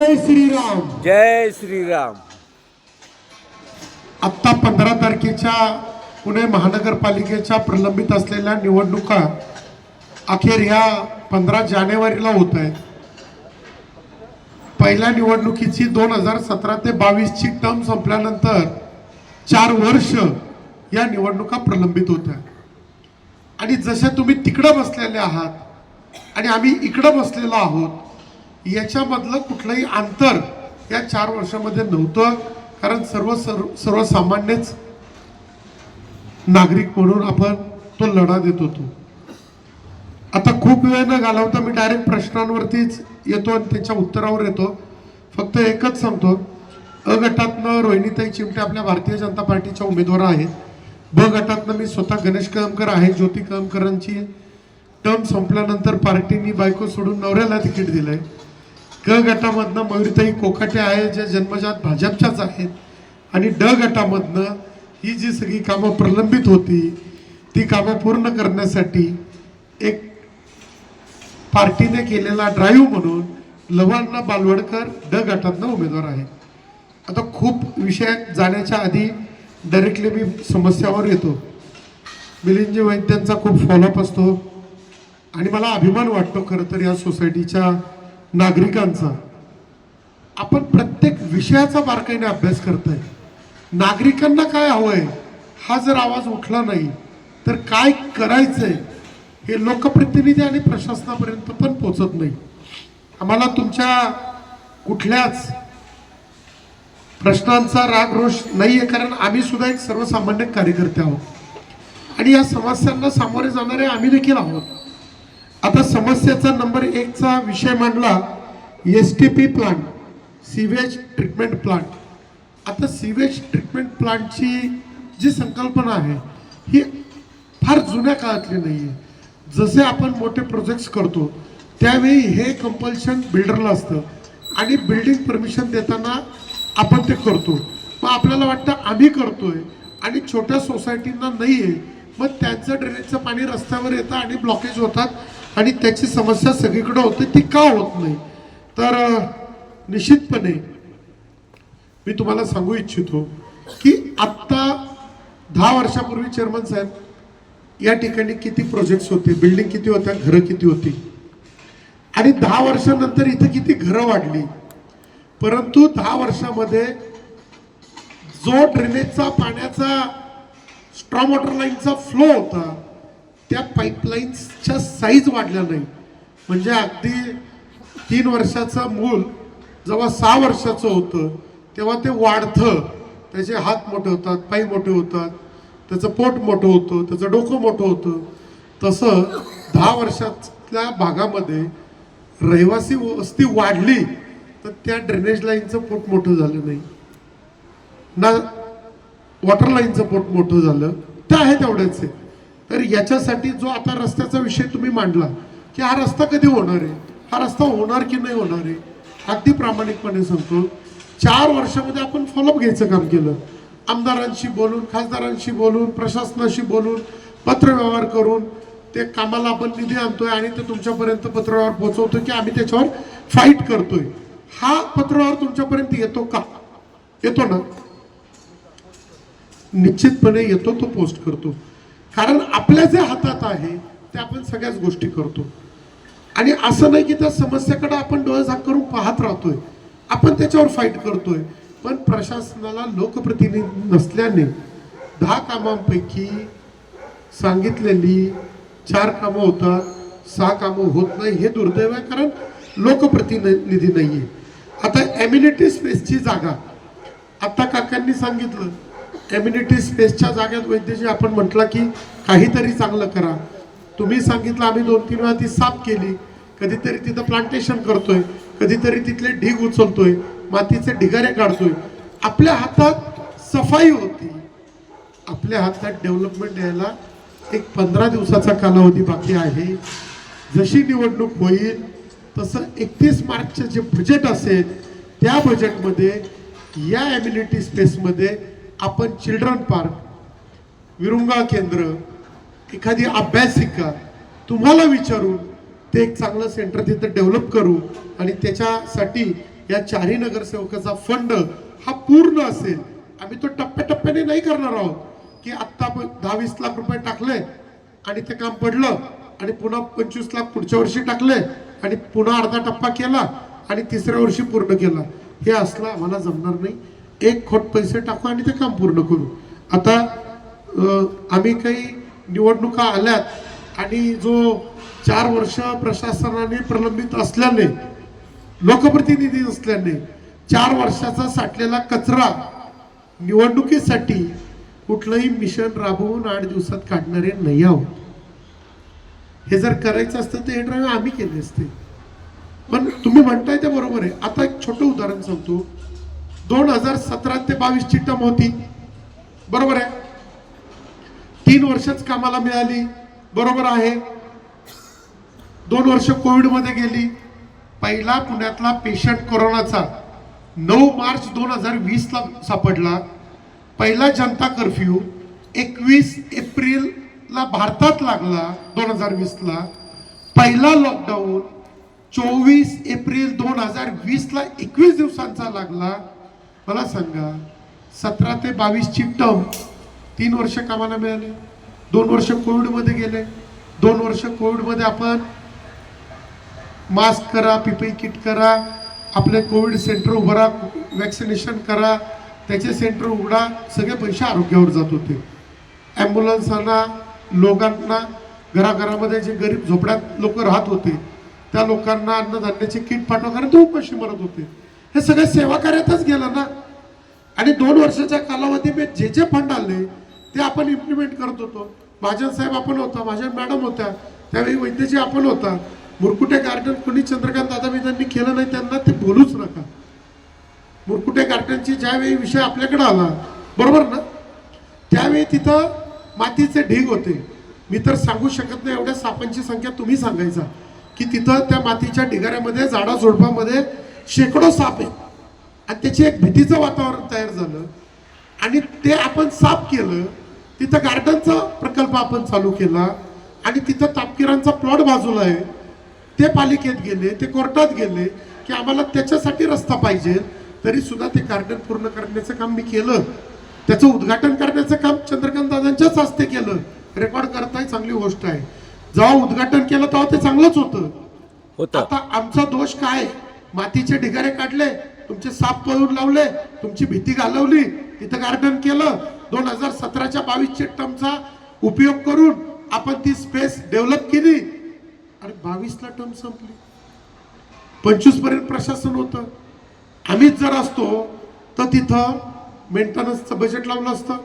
जय श्रीराम. जय श्रीराम. आत्ता पंधरा तारखेच्या पुणे महानगरपालिकेच्या प्रलंबित असलेल्या निवडणुका अखेर ह्या पंधरा जानेवारीला होत आहेत. पहिल्या निवडणुकीची दोन हजार सतरा ते बावीसची टर्म संपल्यानंतर चार वर्ष या निवडणुका प्रलंबित होत्या. आणि जसे तुम्ही तिकडं बसलेले आहात आणि आम्ही इकडं बसलेलो आहोत याच्यामधलं कुठलंही अंतर या चार वर्षामध्ये नव्हतं कारण सर्व सर्व सर्वसामान्यच नागरिक म्हणून आपण तो लढा देत होतो. आता खूप वेळ न घालवता मी डायरेक्ट प्रश्नांवरतीच येतो आणि त्याच्या उत्तरावर येतो. फक्त एकच सांगतो अ गटातनं रोहिणीताई चिमटे आपल्या भारतीय जनता पार्टीच्या उमेदवार आहेत. ब गटातनं मी स्वतः गणेश कळमकर आहे ज्योती कळमकरांची. टर्म संपल्यानंतर पार्टीनी बायको सोडून नवऱ्याला तिकीट दिलं आहे क गटामधनं मयुरीताई कोकाटे आहे ज्या जन्मजात भाजपच्याच आहेत. आणि ड गटामधनं ही जी सगळी कामं प्रलंबित होती ती कामं पूर्ण करण्यासाठी एक पार्टीने केलेला ड्राईव्ह म्हणून लवण्णा बालवडकर ड गटातनं उमेदवार आहे आता खूप विषय जाण्याच्या आधी डायरेक्टली मी समस्यावर येतो. मिलिंदजी वैद्यांचा खूप फॉलोअप असतो. आणि मला अभिमान वाटतो खरं तर या सोसायटीच्या नागरिकांचा. आपण प्रत्येक विषयाचा बारकाईने अभ्यास करताय. नागरिकांना काय हवंय हा जर आवाज उठला नाही तर काय करायचंय हे लोकप्रतिनिधी आणि प्रशासनापर्यंत पण पोचत नाही. आम्हाला तुमच्या कुठल्याच प्रश्नांचा राग रोष नाही आहे कारण आम्ही सुद्धा एक सर्वसामान्य कार्यकर्ते आहोत. आणि या समस्यांना सामोरे जाणारे आम्ही देखील आहोत. आता समस्येचा नंबर एकचा विषय मांडला S T P plant sewage treatment plant आता सिवेज ट्रीटमेंट प्लांटची जी संकल्पना आहे ही फार जुन्या काळातली नाही आहे जसे आपण मोठे प्रोजेक्ट्स करतो त्यावेळी हे कंपल्शन बिल्डरला असतं. आणि बिल्डिंग परमिशन देताना आपण ते करतो. मग आपल्याला वाटतं आम्ही करतोय आणि छोट्या सोसायटींना नाही आहे मग त्यांचं ड्रेनेजचं पाणी रस्त्यावर येतं आणि ब्लॉकेज होतात. आणि त्याची समस्या सगळीकडे होते ती का होत नाही? तर निश्चितपणे मी तुम्हाला सांगू इच्छितो की आत्ता दहा वर्षापूर्वी चेअरमन साहेब या ठिकाणी किती प्रोजेक्ट्स होते बिल्डिंग किती होत्या घरं किती होती? आणि दहा वर्षानंतर इथं किती घरं वाढली? परंतु दहा वर्षामध्ये जो ड्रेनेजचा पाण्याचा स्ट्रॉ वॉटर लाईनचा फ्लो होता त्या पाईपलाईन्सच्या साईज वाढल्या नाही म्हणजे अगदी तीन वर्षाचं मूल जेव्हा सहा वर्षाचं होतं तेव्हा ते वाढतं. त्याचे हात मोठे होतात पाय मोठे होतात त्याचं पोट मोठं होतं त्याचं डोकं मोठं होतं. तसं दहा वर्षातल्या भागामध्ये रहिवासी वस्ती वाढली तर त्या ड्रेनेज लाईनचं पोट मोठं झालं नाही. ना वॉटर लाईनचं पोट मोठं झालं. ते आहे तेवढ्याच आहे तर याच्यासाठी जो आता रस्त्याचा विषय तुम्ही मांडला की हा रस्ता कधी होणार आहे? हा रस्ता होणार की नाही होणार आहे? अगदी प्रामाणिकपणे सांगतो. चार वर्षामध्ये आपण फॉलोअप घ्यायचं काम केलं. आमदारांशी बोलून खासदारांशी बोलून प्रशासनाशी बोलून पत्रव्यवहार करून ते कामाला आपण निधी आणतोय आणि ते तुमच्यापर्यंत पत्रव्यवहार पोहोचवतोय की आम्ही त्याच्यावर फाईट करतोय. हा पत्रव्यवहार तुमच्यापर्यंत येतो का? येतो ना? निश्चितपणे येतो तो पोस्ट करतो. कारण आपल्या जे हातात आहे ते आपण सगळ्याच गोष्टी करतो. आणि असं नाही की त्या समस्येकडे आपण डोळे झाक करून पाहत राहतोय. आपण त्याच्यावर फाईट करतोय. पण प्रशासनाला लोकप्रतिनिधी नसल्याने दहा कामांपैकी सांगितलेली चार कामं होतात सहा कामं होत नाही हे दुर्दैव आहे कारण लोकप्रतिनिधी आहे आता एम्युनिटी स्पेसची जागा आता काकांनी सांगितलं कम्युनिटी स्पेसच्या जाग्यात वैद्यजी आपण म्हटलं की काहीतरी चांगलं करा. तुम्ही सांगितलं आम्ही दोन तीन वेळा ती साफ केली. कधीतरी तिथं प्लांटेशन करतोय. कधीतरी तिथले ढीग उचलतोय. मातीचे ढिगारे काढतोय. आपल्या हातात सफाई होती. आपल्या हातात डेव्हलपमेंट यायला एक पंधरा दिवसाचा कालावधी बाकी आहे. जशी निवडणूक होईल तसं एकतीस मार्चचे जे बजेट असेल त्या बजेटमध्ये या एम्युनिटी स्पेसमध्ये आपण चिल्ड्रन पार्क विरुंगा केंद्र एखादी अभ्यासिका तुम्हाला विचारून ते एक चांगलं सेंटर तिथं डेव्हलप करू आणि त्याच्यासाठी या चारही नगरसेवकाचा फंड हा पूर्ण असेल. आम्ही तो टप्प्याटप्प्याने नाही करणार आहोत की आत्ता आपण दहा वीस लाख रुपये टाकले आणि ते काम पडलं आणि पुन्हा पंचवीस लाख पुढच्या वर्षी टाकले आणि पुन्हा अर्धा टप्पा केला आणि तिसऱ्या वर्षी पूर्ण केला. हे असलं आम्हाला जमणार नाही. एक खोट पैसे टाकू आणि ते काम पूर्ण करू. आता आम्ही काही निवडणुका आल्यात आणि जो चार वर्ष प्रशासनाने प्रलंबित असल्याने लोकप्रतिनिधी असल्याने चार वर्षाचा साठलेला कचरा निवडणुकीसाठी कुठलंही मिशन राबवून आठ दिवसात काढणारे नाही आहोत. हे जर करायचं असतं तर हे ड्राईव्ह आम्ही केले असते. पण तुम्ही म्हणताय ते बरोबर आहे. आता एक छोटं उदाहरण सांगतो. दोन हजार सतरा ते बावीसची टम टर्म होती. बरोबर आहे? तीन वर्षच कामाला मिळाली. बरोबर आहे. दोन वर्ष कोविडमध्ये गेली. पहिला पुण्यातला पेशंट कोरोनाचा. नऊ मार्च दोन हजार वीसला सापडला. पहिला जनता कर्फ्यू एकवीस एप्रिलला भारतात लागला दोन हजार वीसला पहिला लॉकडाऊन चोवीस एप्रिल दोन हजार वीसला एकवीस दिवसांचा लागला. मला सांगा सतरा ते बावीसची टर्म तीन वर्ष कामाला मिळाले दोन वर्ष कोविडमध्ये गेले दोन वर्ष कोविडमध्ये आपण मास्क करा पीपी किट करा आपले कोविड सेंटर उभरा वॅक्सिनेशन करा त्याचे सेंटर उघडा सगळे पैसे आरोग्यावर जात होते. ॲम्ब्युलन्सांना लोकांना घराघरामध्ये जे गरीब झोपड्यात लोक राहत होते त्या लोकांना अन्नधान्याचे किट पाठवा कारण ते उपाशी मरत होते. हे सगळं सेवा कार्यातच गेलं ना. आणि दोन वर्षाच्या कालावधीमध्ये जे जे फंड आले ते आपण इम्प्लिमेंट करत होतो. महाजन साहेब आपण होता महाजन मॅडम होत्या त्यावेळी वैद्यजी आपण होता. मुरकुटे गार्डन कोणी चंद्रकांत दादा त्यांनी केलं नाही त्यांना ते बोलूच नका. मुरकुटे गार्डनची ज्यावेळी विषय आपल्याकडे आला बरोबर ना? त्यावेळी तिथं मातीचे ढीग होते. मी तर सांगू शकत नाही एवढ्या सापांची संख्या तुम्ही सांगायचा. की तिथं त्या मातीच्या ढिगाऱ्यामध्ये झाडा झुडपामध्ये शेकडो साप आहेत. आणि त्याची एक भीतीचं वातावरण तयार झालं. आणि ते आपण साफ केलं तिथं गार्डनचा प्रकल्प आपण चालू केला. आणि तिथं तापकिरांचा प्लॉट बाजूला आहे. ते पालिकेत गेले ते कोर्टात गेले की आम्हाला त्याच्यासाठी रस्ता पाहिजे. तरी सुद्धा ते गार्डन पूर्ण करण्याचं काम मी केलं. त्याचं उद्घाटन करण्याचं काम चंद्रकांत दादांच्याच हस्ते केलं. रेकॉर्ड करताय चांगली गोष्ट आहे. जेव्हा उद्घाटन केलं तेव्हा ते चांगलंच होतं. होतं. आता आमचा दोष काय? मातीचे ढिगारे काढले तुमचे साप पळून लावले तुमची भीती घालवली. तिथं गार्डन केलं. दोन हजार सतराच्या बावीसचे टर्मचा उपयोग करून आपण ती स्पेस डेव्हलप केली. आणि बावीसला टर्म संपली. पंचवीसपर्यंत प्रशासन होतं. आम्हीच जर असतो तर तिथं मेंटेनन्सचं बजेट लावलं असतं.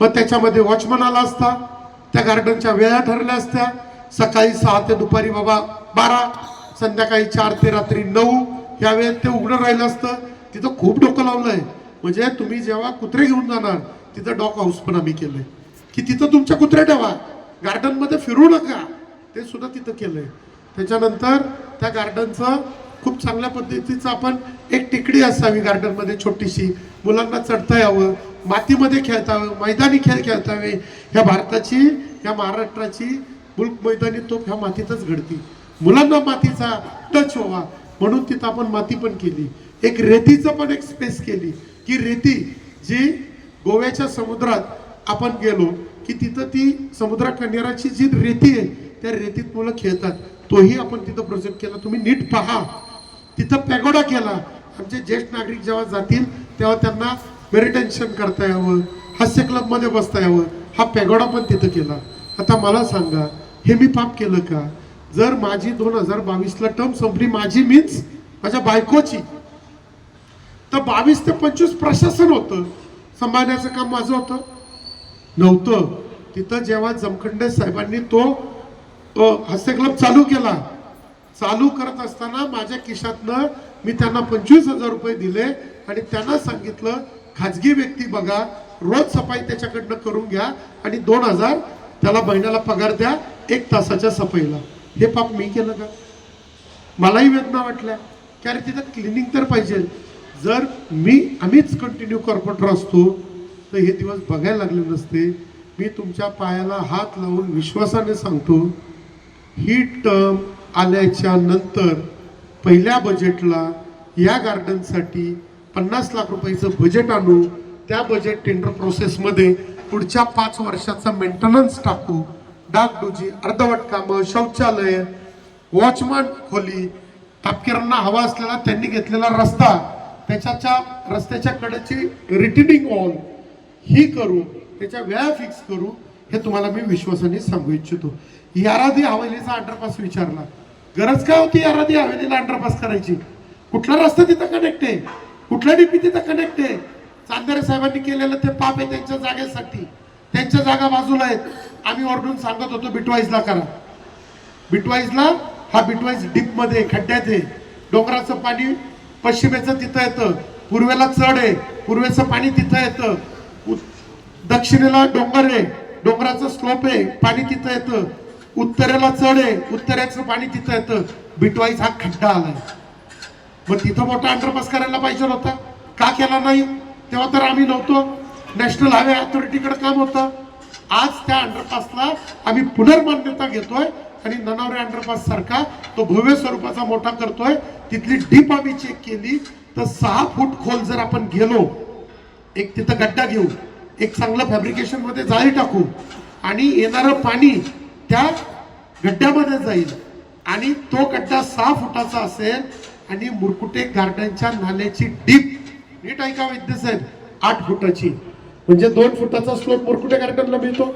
मग त्याच्यामध्ये वॉचमन आला असता. त्या गार्डनच्या वेळा ठरल्या असत्या. सकाळी सहा ते दुपारी बाबा बारा. संध्याकाळी चार ते रात्री नऊ या वेळेत ते उघडं राहिलं असतं. तिथं खूप डोकं लावलंय. म्हणजे तुम्ही जेव्हा कुत्रे घेऊन जाणार तिथं डॉग हाऊस पण आम्ही केलंय. की तिथं तुमच्या कुत्रे ठेवा. गार्डनमध्ये फिरू नका. ते सुद्धा तिथं केलंय. त्याच्यानंतर त्या गार्डनचं खूप चांगल्या पद्धतीचं आपण एक टेकडी असावी गार्डनमध्ये छोटीशी. मुलांना चढता यावं मातीमध्ये खेळता यावं मैदानी खेळ खेळतावे. ह्या भारताची ह्या महाराष्ट्राची मुल्क मैदानी तोफ ह्या मातीतच घडती मुलांना मातीचा टच व्हावा. म्हणून तिथं आपण माती पण केली. एक रेतीचं पण एक स्पेस केली. की रेती जी गोव्याच्या समुद्रात आपण गेलो की तिथं ती समुद्रा किनाऱ्याची जी रेती आहे त्या रेतीत मुलं खेळतात. तोही आपण तिथं प्रोजेक्ट केला. तुम्ही नीट पहा. तिथं पॅगोडा केला. आमचे ज्येष्ठ नागरिक जेव्हा जातील तेव्हा त्यांना मेडिटेशन करता यावं. हास्य क्लबमध्ये बसता यावं. हा पॅगोडा पण तिथं केला. आता मला सांगा हे मी पाप केलं का? जर माझी दोन हजार बावीसला टर्म संपली माझी मीन्स माझ्या बायकोची. तर बावीस ते पंचवीस प्रशासन होतं. सांभाळण्याचं काम माझं होतं. नव्हतं. तिथं जेव्हा जमखंडे साहेबांनी तो तो हास्य क्लब चालू केला. चालू करत असताना माझ्या खिशातनं मी त्यांना पंचवीस हजार रुपये दिले आणि त्यांना सांगितलं खाजगी व्यक्ती बघा रोज सफाई त्याच्याकडनं करून घ्या आणि दोन हजार त्याला महिन्याला पगार द्या एक तासाच्या सफाईला. हे पाप मी केलं का? मलाही वेदना वाटल्या. की अरे तिथं क्लिनिंग तर पाहिजे. जर मी आम्हीच कंटिन्यू कॉर्पोरेटर असतो तर हे दिवस बघायला लागले नसते. मी तुमच्या पायाला हात लावून विश्वासाने सांगतो ही टर्म आल्याच्यानंतर पहिल्या बजेटला या गार्डनसाठी पन्नास लाख रुपयाचं बजेट आणू त्या बजेट टेंडर प्रोसेसमध्ये पुढच्या पाच वर्षाचा मेंटेनन्स टाकू डागडुजी अर्धवट कामं शौचालय वॉचमन खोली तापकिरांना हवा असलेला त्यांनी घेतलेला रस्ता त्याच्याच्या रस्त्याच्या कडेची रिटर्निंग वॉल ही करू त्याच्या वेळा फिक्स करू हे तुम्हाला मी विश्वासाने सांगू इच्छितो. यारादी हवेलीचा अंडरपास विचारला. गरज काय होती यारादी हवेलीला अंडरपास करायची? कुठला रस्ता तिथं कनेक्ट आहे? कुठला डीपी तिथं कनेक्ट आहे? चांदेरे साहेबांनी केलेलं ते पाप आहे त्यांच्या जागेसाठी. त्यांच्या जागा बाजूला आहेत. आम्ही ओरडून सांगत होतो बिटवाईजला करा. बिटवाईजला हा बिटवाईज डीपमध्ये खड्ड्यात आहे. डोंगराचं पाणी पश्चिमेचं तिथं येतं. पूर्वेला चढ आहे. पूर्वेचं पाणी तिथं येतं. दक्षिणेला डोंगर आहे. डोंगराचं स्लोप आहे. पाणी तिथं येतं. उत्तरेला चढ आहे. उत्तरेचं पाणी तिथं येतं. बिटवाईज हा खड्डा आलाय. मग तिथं मोठा अंडरपास करायला पाहिजे होता. का केला नाही? तेव्हा तर आम्ही नव्हतो. नॅशनल हायवे अथॉरिटीकडे काम होतं. आज त्या अंडरपासला आम्ही पुनर्मान्यता घेतोय आणि ननावरे अंडरपास सारखा तो भव्य स्वरूपाचा मोठा करतोय. तिथली डीप आम्ही चेक केली तर सहा फूट खोल जर आपण गेलो एक तिथं गड्डा घेऊ एक चांगलं फॅब्रिकेशनमध्ये जाळी टाकू आणि येणारं पाणी त्या गड्ड्यामध्ये जाईल आणि तो गड्डा सहा फुटाचा असेल आणि मुरकुटे गार्डनच्या नाल्याची डीप नीट ऐका वैद्य साहेब आठ फुटाची. म्हणजे दोन फुटाचा स्लोप मुरकुटे गार्डनला मिळतो?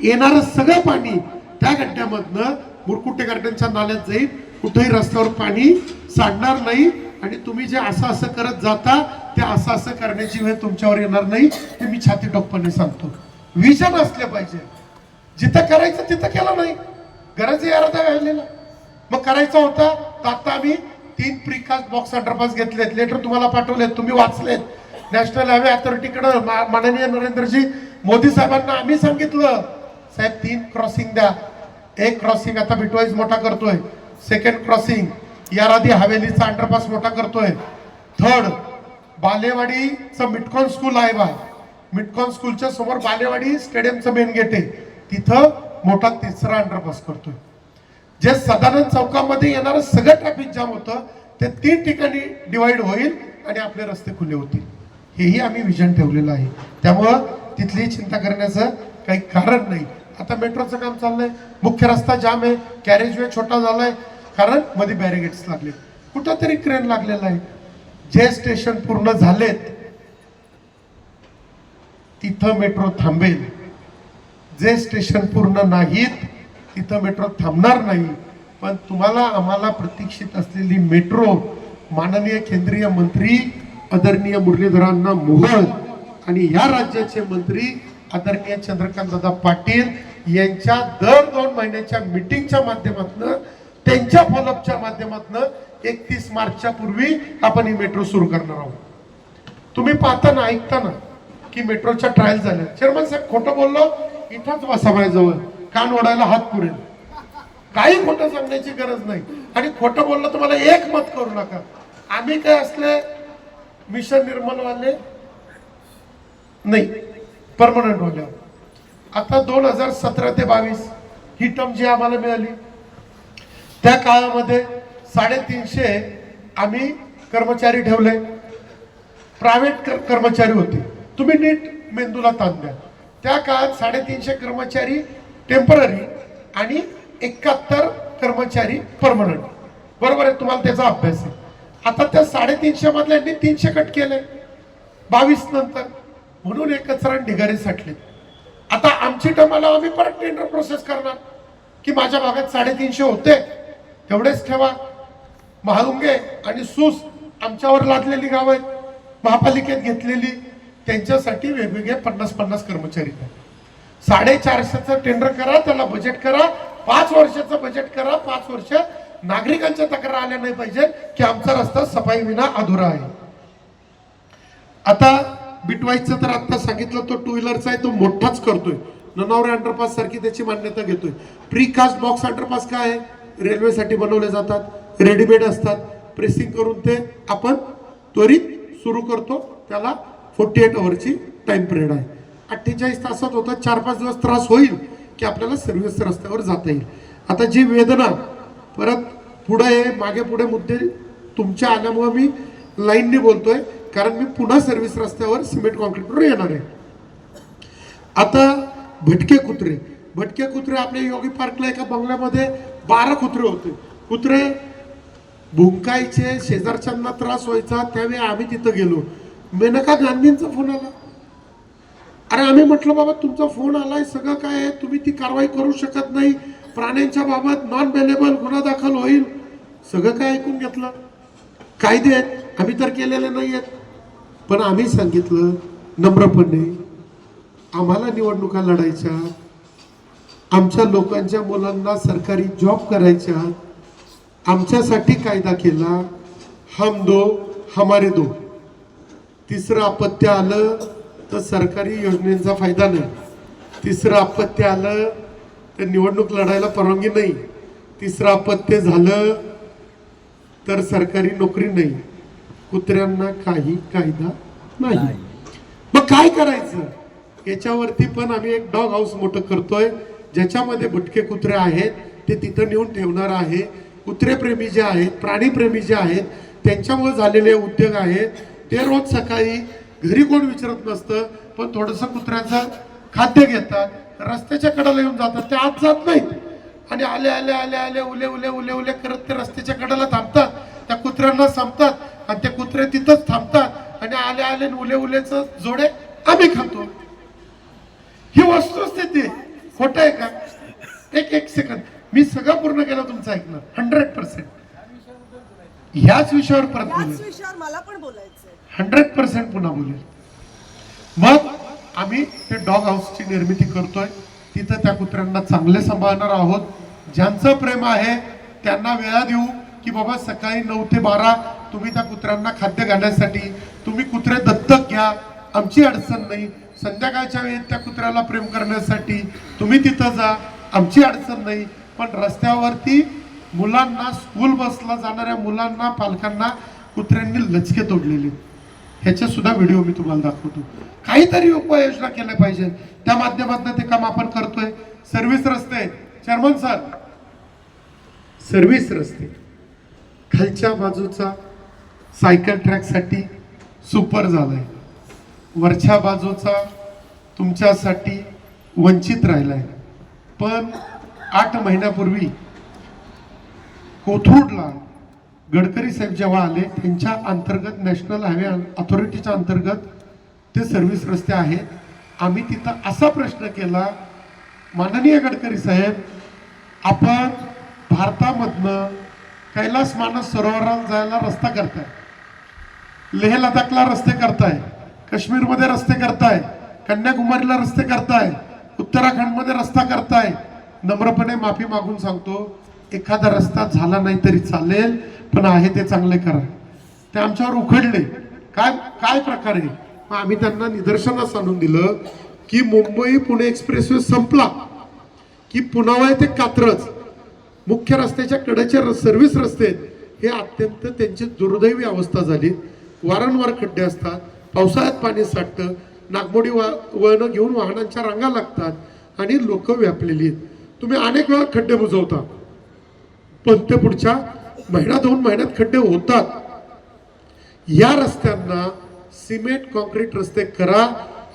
येणारं सगळं पाणी त्या गड्ड्यामधनं मुरकुटे गार्डनच्या नाल्यात जाईल. कुठेही रस्त्यावर पाणी सांडणार नाही. आणि तुम्ही जे असं असं करत जाता ते असं असं करण्याची वेळ तुमच्यावर येणार नाही. हे मी छाती टोकपणे सांगतो. विजन असले पाहिजे. जिथं करायचं तिथं केलं नाही. गरज आहे अर्धा व्हायलेला मग करायचा होता तर आता आम्ही तीन प्रिकास्ट बॉक्स अंडरपास घेतलेत. लेटर तुम्हाला पाठवलेत. तुम्ही वाचलेत. नॅशनल हायवे अथॉरिटीकडे माननीय नरेंद्रजी मोदी साहेबांना आम्ही सांगितलं साहेब तीन क्रॉसिंग द्या. एक क्रॉसिंग आता बिटवाईज मोठा करतोय. सेकंड क्रॉसिंग यारादी हवेलीचा अंडरपास मोठा करतोय. थर्ड बालेवाडीचं मिटकॉन स्कूल आहे बा. मिटकॉन स्कूलच्या समोर बालेवाडी स्टेडियमचं मेन गेट आहे. तिथं मोठा तिसरा अंडरपास करतोय. जे सदानंद चौकामध्ये येणारं सगळं ट्रॅफिक जाम होतं ते तीन ठिकाणी डिवाइड होईल आणि आपले रस्ते खुले होतील. हेही आम्ही विजन ठेवलेलं आहे. त्यामुळं तिथली चिंता करण्याचं काही कारण नाही. आता मेट्रोचं काम चाललंय. मुख्य रस्ता जाम आहे. कॅरेज वे छोटा झालाय. कारण मध्ये बॅरिगेट्स लागले. कुठंतरी क्रेन लागलेला आहे. जे स्टेशन पूर्ण झालेत तिथं मेट्रो थांबेल. जे स्टेशन पूर्ण नाहीत तिथं मेट्रो थांबणार नाही. पण तुम्हाला आम्हाला प्रतीक्षित असलेली मेट्रो माननीय केंद्रीय मंत्री आदरणीय मुरलीधरांना मोहन आणि या राज्याचे मंत्री आदरणीय चंद्रकांत दादा पाटील यांच्या दर दोन महिन्याच्या मिटिंगच्या माध्यमातून त्यांच्या फॉलोअपच्या माध्यमातून एकतीस मार्चच्या पूर्वी आपण ही मेट्रो सुरू करणार आहोत. तुम्ही पाहताना ऐकताना की मेट्रोच्या ट्रायल झाल्या. चेअरमन साहेब खोटं बोललो इथंच बसा जवळ कान ओढायला हात पुरेल. काही खोटं सांगण्याची गरज नाही. आणि खोटं बोललं तुम्हाला एक मत करू नका. आम्ही काय असले मिशन निर्मलवाले? नाही परमनंट वाल्यावर आता दोन हजार सतरा ते बावीस ही टर्म जी आम्हाला मिळाली. त्या काळामध्ये साडेतीनशे आम्ही कर्मचारी ठेवले. प्रायव्हेट कर्मचारी होते. तुम्ही नीट मेंदूला ताण द्या. त्या काळात साडेतीनशे कर्मचारी टेंपररी आणि एकाहत्तर कर्मचारी परमनंट बरोबर आहे? तुम्हाला त्याचा अभ्यास आहे. आता त्या साडेतीनशे मधल्यांनी तीनशे कट केले. बावीस नंतर. म्हणून हे कचरा ढिगारी साठले. आता आमची टमाला आम्ही परत टेंडर प्रोसेस करणार. की माझ्या भागात साडेतीनशे होते. तेवढेच ठेवा. महाळुंगे आणि सूस आमच्यावर लादलेली गाव आहेत. महापालिकेत घेतलेली. त्यांच्यासाठी वेगवेगळे पन्नास पन्नास कर्मचारी साडेचारशेचं टेंडर करा त्याला बजेट करा. पाच वर्षाचं बजेट करा पाच वर्ष नागरिकांच्या तक्रार आल्या नाही पाहिजे की आमचा रस्ता सफाई विना अधुरा आहे. आता बिटवाईजचं तर आता सांगितलं तो टू व्हीलरचा आहे तो मोठाच करतोय. ननावरे अंडरपास सारखी त्याची मान्यता घेतोय. प्री कास्ट बॉक्स अंडरपास काय आहे? रेल्वेसाठी बनवले जातात रेडीमेड असतात. प्रेसिंग करून ते आपण त्वरित सुरू करतो. त्याला फोर्टी एट अवरची टाइम पिरियड आहे. अठ्ठेचाळीस तासात होता चार पाच दिवस त्रास होईल की आपल्याला सर्व्हिस रस्त्यावर जाता येईल. आता जी वेदना परत पुढे हे मागे पुढे मुद्दे तुमच्या आल्यामुळे मी लाईनने बोलतोय. कारण मी पुन्हा सर्व्हिस रस्त्यावर सिमेंट कॉन्क्रीटवर येणार आहे. आता भटके कुत्रे. भटके कुत्रे आपल्या योगी पार्कला एका बंगल्यामध्ये बारा कुत्रे होते. कुत्रे भुंकायचे शेजारच्यांना त्रास व्हायचा त्यावेळी आम्ही तिथं गेलो. मेनका गांधींचा फोन आला. अरे आम्ही म्हटलं बाबा तुमचा फोन आलाय सगळं काय आहे? तुम्ही ती कारवाई करू शकत नाही. प्राण्यांच्या बाबत नॉन बेलेबल गुन्हा दाखल होईल. सगळं काय ऐकून घेतलं? कायदे आहेत आम्ही तर केलेले नाही आहेत पण आम्ही सांगितलं नम्रपणे आम्हाला निवडणुका लढायच्या आमच्या लोकांच्या मुलांना सरकारी जॉब करायच्या आमच्यासाठी कायदा केला हम दो हमारे दो. तिसरं अपत्य आलं तर सरकारी योजनेचा फायदा नाही. तिसरं अपत्य आलं तर निवडणूक लढायला परवानगी नाही. तिसरं अपत्य झालं तर सरकारी नोकरी नाही. कुत्र्यांना काही कायदा नाही. मग काय करायचं? याच्यावरती पण आम्ही एक डॉग हाऊस मोठं करतोय. ज्याच्यामध्ये भटके कुत्रे आहेत ते तिथं नेऊन ठेवणार आहे. कुत्रेप्रेमी जे आहेत प्राणीप्रेमी जे आहेत त्यांच्यामुळे झालेले उद्योग आहेत. ते रोज सकाळी घरी कोण विचारत नसतं पण थोडंसं कुत्र्याचं खाद्य घेतात. रस्त्याच्या कडेला येऊन जातात. ते आत जात नाहीत. आणि आले आले आले आले उले उले उले उले करत ते रस्त्याच्या कडेला थांबतात. त्या कुत्र्यांना संपतात आणि ते कुत्रे तिथंच थांबतात. आणि आले आले आणि उले उलेच जोडे आम्ही खातो. ही वस्तुस्थिती. खोटं आहे का? एक एक सेकंद मी सगळं पूर्ण केलं तुमचं ऐकलं हंड्रेड पर्सेंट ह्याच विषयावर परत याच बोलेल विषयावर मला पण बोलायचंय. हंड्रेड पर्सेंट पुन्हा बोलेल मग आम्ही ते डॉग हाऊसची निर्मिती करतोय. तिथं त्या कुत्र्यांना चांगले सांभाळणार आहोत. ज्यांचं प्रेम आहे त्यांना वेळा देऊ की बाबा सकाळी नऊ ते बारा तुम्ही त्या कुत्र्यांना खाद्य घालण्यासाठी तुम्ही कुत्रे दत्तक घ्या आमची अडचण नाही. संध्याकाळच्या वेळेत त्या कुत्र्याला प्रेम करण्यासाठी तुम्ही तिथं जा आमची अडचण नाही. पण रस्त्यावरती मुलांना स्कूल बसला जाणाऱ्या मुलांना पालकांना कुत्र्यांनी लचके तोडलेले. ह्याचे सुद्धा व्हिडिओ मी तुम्हाला दाखवतो. काहीतरी उपाययोजना केल्या पाहिजे त्या माध्यमातून ते काम आपण करतोय. सर्व्हिस रस्ते. Chairman sir. सर्व्हिस रस्ते. खालच्या बाजूचा सायकल ट्रॅकसाठी सुपर झालाय. वरच्या बाजूचा तुमच्यासाठी वंचित राहिलाय. पण आठ महिन्यापूर्वी कोथरूडला गडकरी साहेब जेव्हा आले त्यांच्या अंतर्गत नॅशनल हायवे अथॉरिटीच्या अंतर्गत ते सर्व्हिस रस्ते आहेत. आम्ही तिथं असा प्रश्न केला माननीय गडकरी साहेब आपण भारतामधनं कैलास मानस सरोवराला जायला रस्ता करताय. लेह लडाखला रस्ते करताय. काश्मीरमध्ये रस्ते करताय. कन्याकुमारीला रस्ते करताय. उत्तराखंडमध्ये रस्ता करताय. नम्रपणे माफी मागून सांगतो एखादा रस्ता झाला नाही तरी चालेल पण आहे ते चांगले करा. ते आमच्यावर उखडले. काय काय प्रकारे मग आम्ही त्यांना निदर्शनास आणून दिलं की मुंबई पुणे एक्सप्रेसवे संपला. की पुनावळे ते कात्रज मुख्य रस्त्याच्या कडेचे र- सर्व्हिस रस्ते हे अत्यंत त्यांची दुर्दैवी अवस्था झाली. वारंवार खड्डे असतात पावसाळ्यात पाणी साठतं नागमोडी वा वळणं घेऊन वाहनांच्या रांगा लागतात आणि लोक व्यापलेली आहेत. तुम्ही अनेक वेळा खड्डे बुजवता. पण ते पुढच्या महिना दोन महिन्यात खड्डे होतात. या रस्त्यांना सिमेंट कॉन्क्रीट रस्ते करा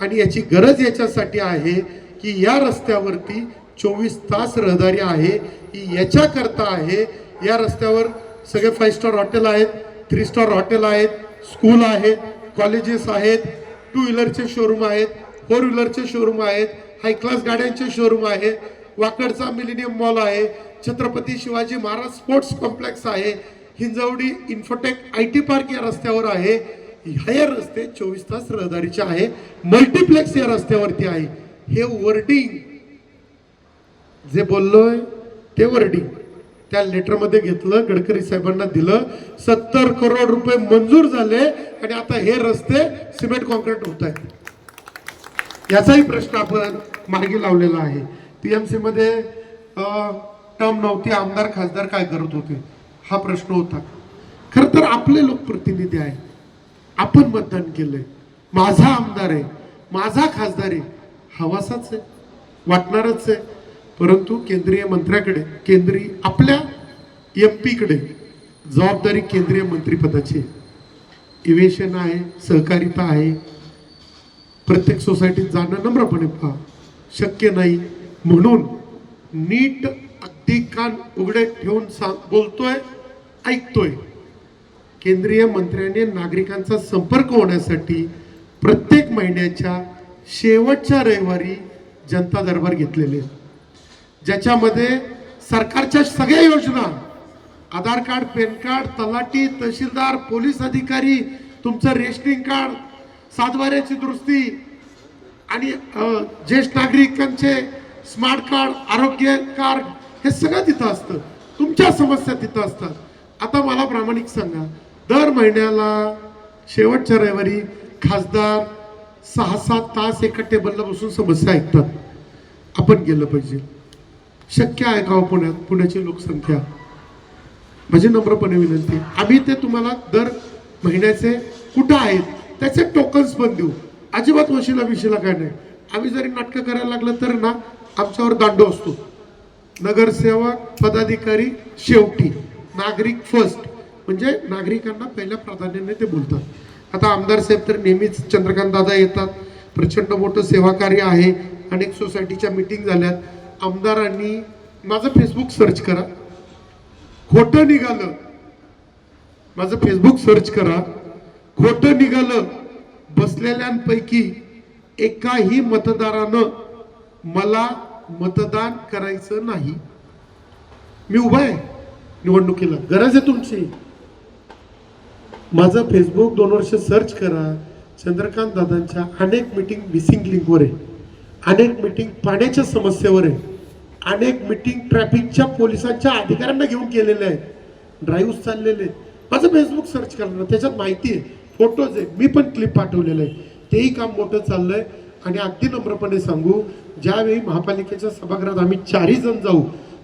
आणि याची गरज याच्यासाठी आहे की या रस्त्यावरती चोवीस तास रहदारी आहे ही याच्याकरता आहे. या रस्त्यावर सगळे फाईव्ह स्टार हॉटेल आहेत थ्री स्टार हॉटेल आहेत स्कूल आहेत कॉलेजेस आहेत टू व्हीलरचे शोरूम आहेत फोर व्हीलरचे शोरूम आहेत हाय क्लास गाड्यांचे शोरूम आहे वाकडचा मिलेनियम मॉल आहे छत्रपती शिवाजी महाराज स्पोर्ट्स कॉम्प्लेक्स आहे Hinjawadi Infotech I T park या रस्त्यावर आहे. हे रस्ते चोवीस तास रहदारीचे आहे. मल्टिप्लेक्स या रस्त्यावरती आहे. हे वर्डिंग जे बोललोय ते वर्डिंग त्या लेटरमध्ये घेतलं गडकरी साहेबांना दिलं. सत्तर करोड रुपये मंजूर झाले आणि आता हे रस्ते सिमेंट कॉन्क्रीट होत आहेत. याचाही प्रश्न आपण मार्गी लावलेला आहे. पीएमसी मध्ये टर्म नव्हती. आमदार खासदार काय करत होते? हा प्रश्न होता. खर तर आपले लोकप्रतिनिधी आहे आपण मतदान केलंय. माझा आमदार आहे. माझा खासदार आहे. हवासाच आहे. वाटणारच आहे. परंतु केंद्रीय मंत्र्याकडे केंद्रीय आपल्या एम पीकडे जबाबदारी केंद्रीय मंत्रीपदाची आहे. इव्हेशन आहे सहकारिता आहे. प्रत्येक सोसायटीत जाणं नम्रपणे पहा. शक्य नाही. म्हणून नीट अगदी कान उघडे ठेवून सांग बोलतोय ऐकतोय. केंद्रीय मंत्र्यांनी नागरिकांचा संपर्क होण्यासाठी प्रत्येक महिन्याच्या शेवटच्या रविवारी जनता दरबार घेतलेले आहेत. ज्याच्यामध्ये सरकारच्या सगळ्या योजना आधार कार्ड पॅन कार्ड तलाठी तहसीलदार पोलीस अधिकारी तुमचं रेशनिंग कार्ड सातवाऱ्याची दुरुस्ती आणि ज्येष्ठ नागरिकांचे स्मार्ट कार्ड आरोग्य कार्ड हे सगळं तिथं असतं तुमच्या समस्या तिथं असतात आता मला प्रामाणिक सांगा दर महिन्याला शेवटच्या रविवारी खासदार सहा सात तास एका टेबलला बसून समस्या ऐकतात. आपण गेलं पाहिजे. शक्य आहे का हो पुण्यात पुण्याची लोकसंख्या? माझी नम्रपणे विनंती. आम्ही ते तुम्हाला दर महिन्याचे कुठं आहेत त्याचे टोकन्स पण देऊ. अजिबात वशिला विशिला काय नाही. आम्ही जरी नाटकं करायला लागलं तर ना आमच्यावर दांडो असतो. नगरसेवक पदाधिकारी शेवटी. नागरिक फर्स्ट म्हणजे नागरिकांना पहिल्या प्राधान्याने ते बोलतात. आता आमदार साहेब तर नेहमीच चंद्रकांत दादा येतात. प्रचंड मोठं सेवाकार्य आहे. अनेक सोसायटीच्या मिटिंग झाल्यात. आमदारांनी माझं फेसबुक सर्च करा. खोटं निघालं. माझं फेसबुक सर्च करा. खोटं निघालं. बसलेल्यांपैकी एकाही मतदारानं मला मतदान करायचं नाही. मी उभा आहे निवडणुकीला. गरज आहे तुमची. माझं फेसबुक दोन वर्ष सर्च करा. चंद्रकांत दादांच्या अनेक मिटिंग मिसिंग लिंकवर आहे. अनेक मिटिंग पाण्याच्या समस्येवर आहे. अनेक मिटिंग ट्रॅफिकच्या पोलिसांच्या अधिकाऱ्यांना घेऊन केलेले आहेत. ड्राईव्ह चाललेले आहेत. माझं फेसबुक सर्च करणार त्याच्यात माहिती आहे. फोटोज आहे मी पण क्लिप पाठवलेलं आहे तेही काम मोठं चाललंय. आणि अगदी नम्रपणे सांगू ज्यावेळी महापालिकेच्या सभागृहात आम्ही चारही जण जाऊ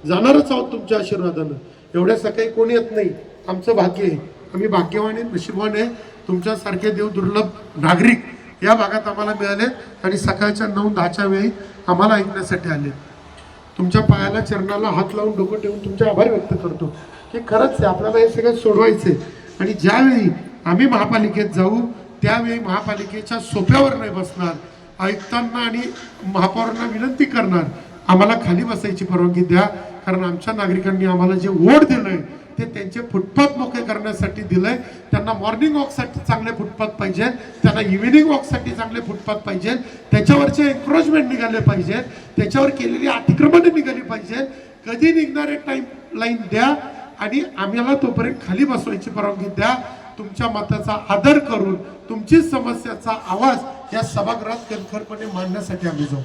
जाणारच आहोत तुमच्या आशीर्वादानं. एवढ्या सकाळी कोणी येत नाही. आमचं भाग्य आहे. आम्ही भाग्यवान आहे नशीबवान आहे. तुमच्यासारखे देव दुर्लभ नागरिक या भागात आम्हाला मिळाले आणि सकाळच्या नऊ दहाच्या वेळी आम्हाला ऐकण्यासाठी आले. तुमच्या पायाला चरणाला हात लावून डोकं ठेवून तुमचे आभार व्यक्त करतो. की खरंच आहे आपल्याला हे सगळं सोडवायचे आणि ज्यावेळी आम्ही महापालिकेत जाऊ त्यावेळी महापालिकेच्या सोप्यावर नाही बसणार. आयुक्तांना आणि महापौरांना विनंती करणार. आम्हाला खाली बसायची परवानगी द्या कारण आमच्या नागरिकांनी आम्हाला जे वोट दिलं आहे ते त्यांचे फुटपाथ मोकळे करण्यासाठी दिलंय. त्यांना मॉर्निंग वॉकसाठी चांगले फुटपाथ पाहिजे. त्यांना इव्हिनिंग वॉकसाठी चांगले फुटपाथ पाहिजे. त्याच्यावरचे एन्क्रोचमेंट निघाले पाहिजे. त्याच्यावर केलेली अतिक्रमणं निघाली पाहिजे. कधी निघणारे टाइम लाईन द्या आणि आम्हाला तोपर्यंत खाली बसवायची परवानगी द्या. तुमच्या मताचा आदर करून तुमची समस्याचा आवाज या सभागृहात कणखरपणे मांडण्यासाठी आम्ही जाऊ.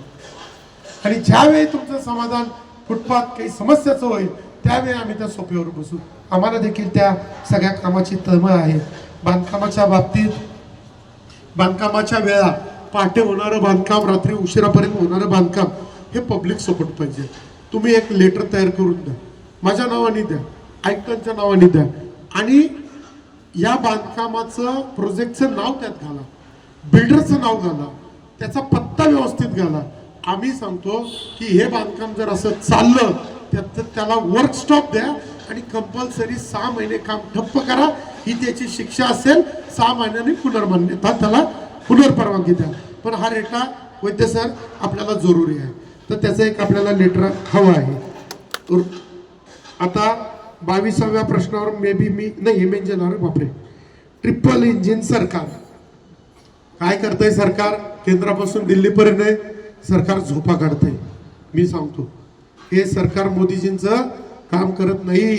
आणि ज्यावेळी तुमचं समाधान फुटपाथ काही समस्याचं होईल त्यावेळी आम्ही त्या सोप्यावर बसू. आम्हाला देखील त्या सगळ्या कामाची तळमळ आहे. बांधकामाच्या बाबतीत बांधकामाच्या वेळा पहाटे होणारं बांधकाम रात्री उशिरापर्यंत होणारं बांधकाम हे पब्लिक सपोर्ट पाहिजे. तुम्ही एक लेटर तयार करून द्या. माझ्या नावाने द्या. आयुक्तांच्या नावाने द्या. आणि या बांधकामाचं प्रोजेक्टचं नाव त्यात घाला. बिल्डरचं नाव घाला. त्याचा पत्ता व्यवस्थित घाला. आम्ही सांगतो की हे बांधकाम जर असं चाललं त्यात त्याला वर्क स्टॉप द्या आणि कंपल्सरी सहा महिने काम ठप्प करा. ही त्याची शिक्षा असेल सहा महिन्यांनी पुनर्मान्यता त्याला पुनर्परवानगी द्या. पण हा रेटा वैद्य सर आपल्याला जरुरी आहे. तर त्याचं एक आपल्याला लेटर हवं आहे. आता बावीसाव्या प्रश्नावर मे बी मी नाही हे मेंजन अरे बापरे. ट्रिपल इंजिन सरकार. काय करतंय सरकार? केंद्रापासून दिल्लीपर्यंत सरकार झोपा काढतंय. मी सांगतो. हे सरकार मोदीजींचं काम करत नाही.